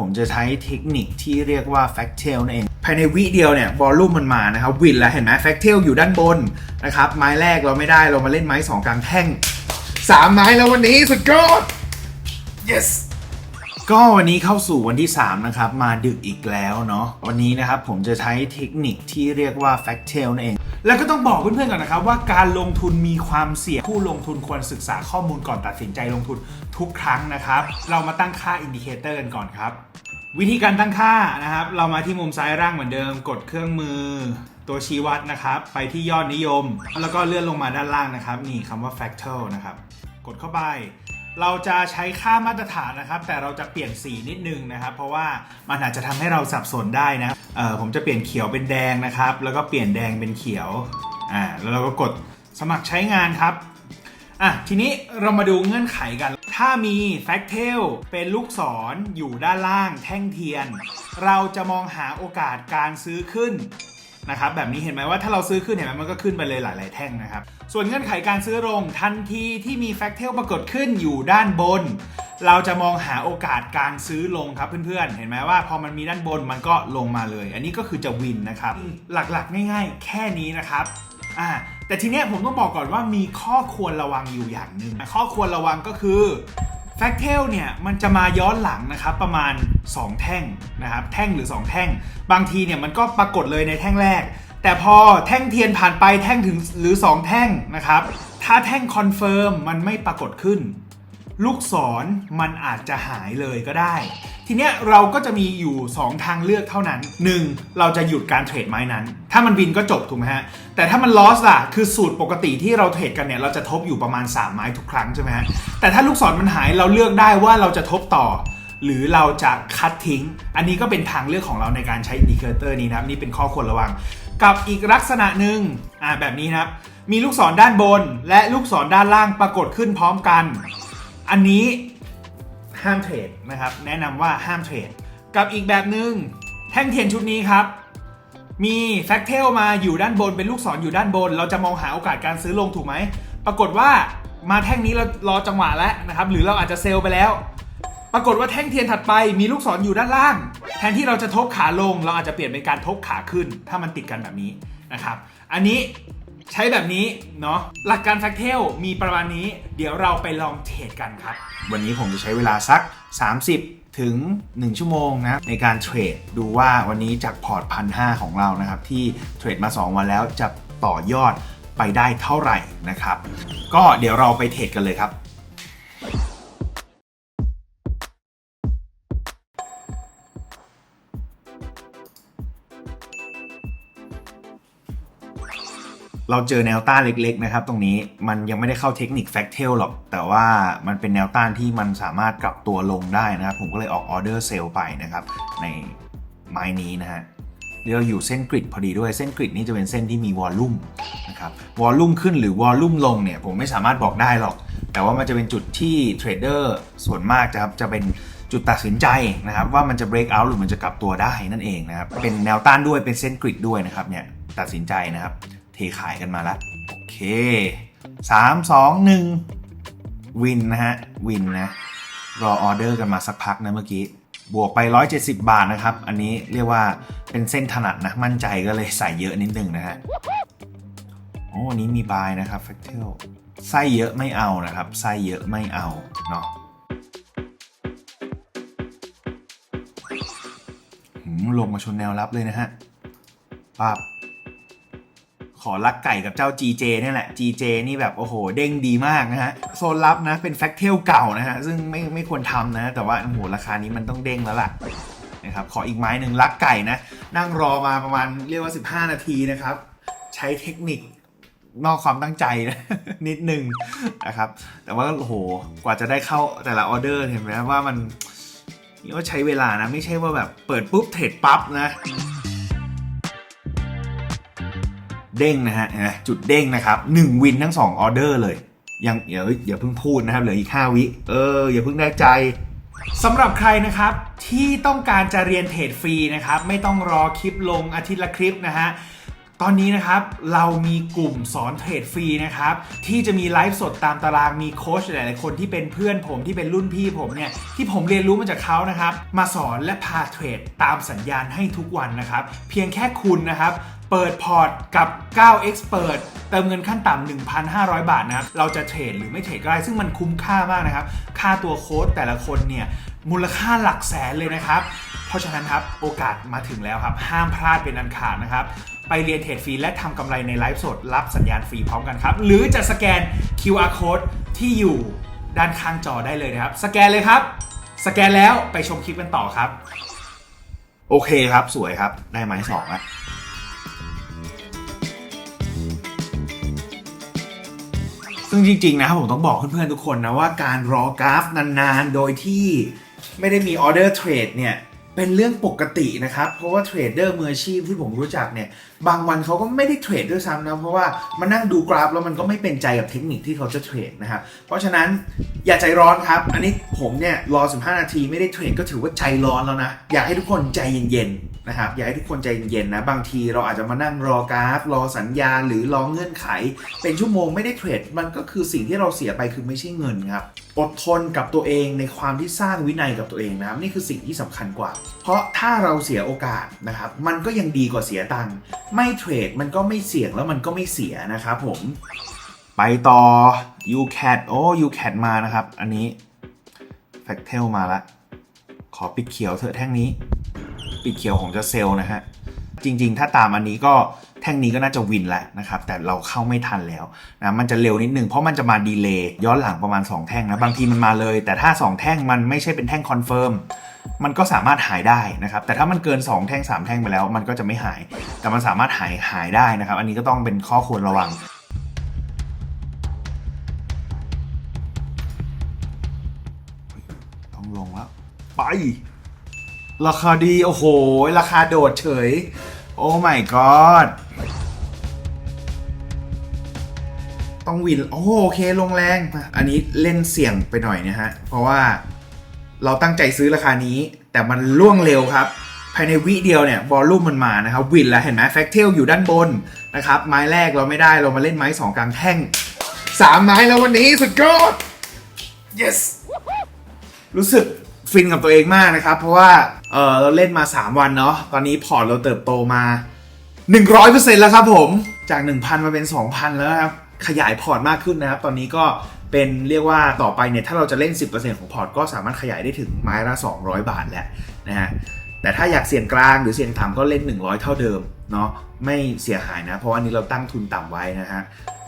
ผมจะใช้เทคนิคที่เรียกว่า f a c t a i l นั่นเอง ภายในวิเดียวเนี่ยบอลลูมมันมานะครับ วินแล้วเห็นไหม f a c t a i l อยู่ด้านบนนะครับ ไม้แรกเราไม่ได้เรามาเล่นไม้ 2 กลางแท่ง 3 ไม้แล้ววันนี้สุดยอด yes ก็วันนี้เข้าสู่วันที่ 3 นะครับ มาดึกอีกแล้วเนาะวันนี้นะครับผมจะใช้เทคนิคที่เรียกว่า f a c t a i l นั่นเอง แล้วก็ต้องบอกเพื่อนๆก่อนนะครับ ว่าการลงทุนมีความเสี่ยงผู้ลงทุนควรศึกษาข้อมูลก่อนตัดสินใจลงทุนทุกครั้งนะครับ เรามาตั้งค่าอินดิเคเตอร์กันก่อนครับ วิธีการตั้งค่านะครับ เรามาที่มุมซ้ายล่างเหมือนเดิม กดเครื่องมือตัวชี้วัดนะครับ ไปที่ยอดนิยม แล้วก็เลื่อนลงมาด้านล่างนะครับนี่คำว่า fractal นะครับกดเข้าไป เราจะใช้ค่ามาตรฐานนะครับ แต่เราจะเปลี่ยนสีนิดนึงนะครับ เพราะว่ามันอาจจะทำให้เราสับสนได้นะเออผมจะเปลี่ยนเขียวเป็นแดงนะครับ แล้วก็เปลี่ยนแดงเป็นเขียวอ่าแล้วเราก็กดสมัครใช้งานครับอะทีนี้เรามาดูเงื่อนไขกัน ถ้ามี f a c t a i l เป็นลูกศรออยู่ด้านล่างแท่งเทียน เราจะมองหาโอกาสการซื้อขึ้น นะครับแบบนี้เห็นไหมว่าถ้าเราซื้อขึ้นเห็นไหมมันก็ขึ้นไปเลยหลาย ๆ แท่งนะครับ ส่วนเงื่อนไขการซื้อลงทันทีที่มี f a c t a i l ปรากฏขึ้นอยู่ด้านบน เราจะมองหาโอกาสการซื้อลงครับเพื่อน ๆ เห็นไหมว่าพอมันมีด้านบนมันก็ลงมาเลย อันนี้ก็คือจะวินนะครับหลักๆ ง่าย ๆ แค่นี้นะครับอ่าแต่ทีเนี้ยผมต้องบอกก่อนว่ามีข้อควรระวังอยู่อย่างหนึ่งข้อควรระวังก็คือ f a c t a i l เนี่ยมันจะมาย้อนหลังนะครับประมาณ 2 แท่งนะครับแท่งหรือ 2 แท่ง บางทีเนี่ยมันก็ปรากฏเลยในแท่งแรก แต่พอแท่งเทียนผ่านไปแท่งถึงหรือ 2 แท่งนะครับถ้าแท่งคอนเฟิร์มมันไม่ปรากฏขึ้น ลูกศรมันอาจจะหายเลยก็ได้ ทีเนี้ยเราก็จะมีอยู่ 2 ทางเลือกเท่านั้น 1. เราจะหยุดการเทรดไม้นั้น ถ้ามันวินก็จบถูกไหมฮะแต่ถ้ามันลอสล่ะ คือสูตรปกติที่เราเทรดกันเนี่ย เราจะทบอยู่ประมาณ 3 ไม้ทุกครั้งใช่ไหมฮะ แต่ถ้าลูกศรมันหายเราเลือกได้ว่าเราจะทบต่อ หรือเราจะคัดทิ้ง อันนี้ก็เป็นทางเลือกของเราในการใช้อินดิเคเตอร์นี้นะครับ นี่เป็นข้อควรระวัง กับอีกลักษณะหนึ่งอ่าแบบนี้นะครับ มีลูกศรด้านบน และลูกศรด้านล่างปรากฏขึ้นพร้อมกัน อันนี้ห้ามเทรดนะครับ แนะนำว่าห้ามเทรด กับอีกแบบหนึ่งแท่งเทียนชุดนี้ครับมีแฟกเทลมาอยู่ด้านบนเป็นลูกศรออยู่ด้านบน เราจะมองหาโอกาสการซื้อลงถูกไหม ปรากฏว่ามาแท่งนี้เรารอจังหวะแล้วนะครับ หรือเราอาจจะเซลล์ไปแล้ว ปรากฏว่าแท่งเทียนถัดไปมีลูกศรออยู่ด้านล่าง แทนที่เราจะทบขาลง เราอาจจะเปลี่ยนเป็นการทบขาขึ้น ถ้ามันติดกันแบบนี้นะครับ อันนี้ใช้แบบนี้เนาะหลักการแฟกเทลมีประมาณนี้ เดี๋ยวเราไปลองเทรดกันครับ วันนี้ผมจะใช้เวลาสัก 30 ถึง 1 ชั่วโมงนะ ในการเทรดดูว่าวันนี้จากพอร์ตพันห้าของเรานะครับ ที่เทรดมา 2 วันแล้วจะต่อยอดไปได้เท่าไหร่นะครับ ก็เดี๋ยวเราไปเทรดกันเลยครับ เราเจอแนวต้านเล็กๆนะครับตรงนี้มันยังไม่ได้เข้าเทคนิคแฟกเทลหรอก แต่ว่ามันเป็นแนวต้านที่มันสามารถกลับตัวลงได้นะครับ ผมก็เลยออกออเดอร์เซลไปนะครับในไม้นี้นะฮะเราอยู่เส้นกริดพอดีด้วยเส้นกริดนี้จะเป็นเส้นที่มีวอลลุ่มนะครับวอลลุ่มขึ้นหรือวอลลุ่มลงเนี่ยผมไม่สามารถบอกได้หรอก แต่ว่ามันจะเป็นจุดที่เทรดเดอร์ส่วนมากจะครับจะเป็นจุดตัดสินใจนะครับว่ามันจะ break out หรือมันจะกลับตัวได้นั่นเองนะครับเป็นแนวต้านด้วยเป็นเส้นกริดด้วยนะครับเนี่ยตัดสินใจนะครับ เทขายกันมาแล้วโอเค3 2 1วินนะฮะวินนะรอออเดอร์กันมาสักพักนะเมื่อกี้ บวกไป 170 บาทนะครับ อันนี้เรียกว่าเป็นเส้นถนัดนะ มั่นใจก็เลยใส่เยอะนิดนึงนะฮะโอ้อันนี้มีบายนะครับแฟกเทลไส้เยอะไม่เอานะครับไส้เยอะไม่เอาเนาะลงมาชนแนวรับเลยนะฮะปั๊บ ขอลักไก่กับเจ้า GJ เนี่ยแหละ GJ นี่แบบ โอ้โห เด้งดีมากนะฮะ โซนลับนะ เป็นแฟกเทลเก่านะฮะ ซึ่งไม่ไม่ควรทำนะ แต่ว่า โอ้โห ราคานี้มันต้องเด้งแล้วล่ะนะครับ ขออีกไม้หนึ่งลักไก่นะ นั่งรอมาประมาณเรียกว่า 15 นาทีนะครับ ใช้เทคนิคนอกความตั้งใจนะนิดนึงนะครับ แต่ว่าโอ้โห กว่าจะได้เข้าแต่ละออเดอร์เห็นไหมว่ามันนี่ว่าใช้เวลานะ ไม่ใช่ว่าแบบเปิดปุ๊บเทรดปั๊บนะ เด้งนะฮะนไหมจุดเด้งนะครับ1วินทั้ง 2 ออเดอร์เลยยังเดี๋ยวอย่าเพิ่งพูดนะครับเหลืออีก 5 วิเอออย่าเพิ่งได้ใจสำหรับใครนะครับที่ต้องการจะเรียนเทรดฟรีนะครับไม่ต้องรอคลิปลงอาทิตย์ละคลิปนะฮะ ตอนนี้นะครับเรามีกลุ่มสอนเทรดฟรีนะครับที่จะมีไลฟ์สดตามตารางมีโค้ชหลาย ๆ คนที่เป็นเพื่อนผมที่เป็นรุ่นพี่ผมเนี่ยที่ผมเรียนรู้มาจากเขานะครับมาสอนและพาเทรดตามสัญญาณให้ทุกวันนะครับเพียงแค่คุณนะครับเปิดพอร์ตกับ 9 Expert เติมเงินขั้นต่ำ 1,500 บาทนะครับ เราจะเทรดหรือไม่เทรดก็ได้ ซึ่งมันคุ้มค่ามากนะครับ ค่าตัวโค้ชแต่ละคนเนี่ย มูลค่าหลักแสนเลยนะครับ เพราะฉะนั้นครับโอกาสมาถึงแล้วครับ ห้ามพลาดเป็นอันขาดนะครับ ไปเรียนเทรดฟรีและทำกำไรในไลฟ์สดรับสัญญาณฟรีพร้อมกันครับ หรือจะสแกน QR code ที่อยู่ด้านข้างจอได้เลยนะครับ สแกนเลยครับ สแกนแล้วไปชมคลิปกันต่อครับ โอเคครับสวยครับ ได้ไม้สองแล้วซึ่งจริงๆนะครับผมต้องบอกเพื่อนๆทุกคนนะว่าการรอกราฟนานๆ โดยที่ ไม่ได้มีออเดอร์เทรดเนี่ยเป็นเรื่องปกตินะครับ เพราะว่าเทรดเดอร์มืออาชีพที่ผมรู้จักเนี่ย บางวันเขาก็ไม่ได้เทรดด้วยซ้ำนะ เพราะว่ามานั่งดูกราฟแล้วมันก็ไม่เป็นใจกับเทคนิคที่เขาจะเทรดนะครับ เพราะฉะนั้นอย่าใจร้อนครับ อันนี้ ผมเนี่ยรอ 15 นาทีไม่ได้เทรดก็ถือว่าใจร้อนแล้วนะ อยากให้ทุกคนใจเย็นๆนะครับอยากให้ทุกคนใจเย็นๆนะบางทีเราอาจจะมานั่งรอกราฟ รอสัญญาหรือรอเงื่อนไข เป็นชั่วโมงไม่ได้เทรดมันก็คือสิ่งที่เราเสียไปคือไม่ใช่เงินครับอดทนกับตัวเองในความที่สร้างวินัยกับตัวเองนะครับนี่คือสิ่งที่สำคัญกว่า เพราะถ้าเราเสียโอกาสนะครับมันก็ยังดีกว่าเสียตังค์ไม่เทรดมันก็ไม่เสี่ยงแล้วมันก็ไม่เสียนะครับผมไปต่อ UCAT โอ้ UCAT มานะครับ อันนี้ f a c t a l มาละ ขอปิดเขียวเถอะแท่งนี้ ปิดเขียวของจะเซลล์นะฮะ จริงๆ ถ้าตามอันนี้ก็แท่งนี้ก็น่าจะวินแล้วนะครับ แต่เราเข้าไม่ทันแล้วนะมันจะเร็วนิดนึงเพราะมันจะมาดีเลย์ย้อนหลังประมาณ 2 แท่งนะ บางทีมันมาเลย แต่ถ้า 2 แท่งมันไม่ใช่เป็นแท่งคอนเฟิร์มมันก็สามารถหายได้นะครับ แต่ถ้ามันเกิน 2 แท่ง 3 แท่งไปแล้ว มันก็จะไม่หาย แต่มันสามารถหายหายได้นะครับ อันนี้ก็ต้องเป็นข้อควรระวัง ราคาดี โอ้โห ราคาโดดเฉย โอ้ my god ต้องวิน โอ้โอเค ลงแรง อันนี้เล่นเสี่ยงไปหน่อยนะฮะ เพราะว่าเราตั้งใจซื้อราคานี้ แต่มันล่วงเร็วครับ ภายในวิเดียวเนี่ย บอลลุ่มมันมานะครับวินแล้วเห็นไหมแฟกเทลอยู่ด้านบนนะครับ ไม้แรกเราไม่ได้เรามาเล่นไม้สองกลางแท่งสามไม้แล้ววันนี้สุดยอด yes รู้สึก ฟินกับตัวเองมากนะครับ เพราะว่าเออเราเล่นมา 3 วันเนาะตอนนี้พอร์ตเราเติบโตมา 100%แล้วครับผมจาก 1,000 มาเป็น 2,000 แล้วครับขยายพอร์ตมากขึ้นนะครับ ตอนนี้ก็เป็นเรียกว่าต่อไปเนี่ยถ้าเราจะเล่น 10%ของพอร์ตก็สามารถขยายได้ถึงไม้ละ 200 บาทแล้วนะฮะแต่ถ้าอยากเสี่ยงกลางหรือเสี่ยงต่ำก็เล่น 100 เท่าเดิมเนาะไม่เสียหายนะ เพราะว่านี้เราตั้งทุนต่ำไว้นะฮะ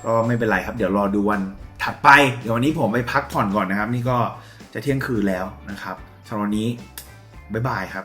ก็ไม่เป็นไรครับเดี๋ยวรอดูวันถัดไป เดี๋ยววันนี้ผมไปพักผ่อนก่อนนะครับ นี่ก็จะเที่ยงคืนแล้วนะครับ สำหรับวันนี้บ๊ายบายครับ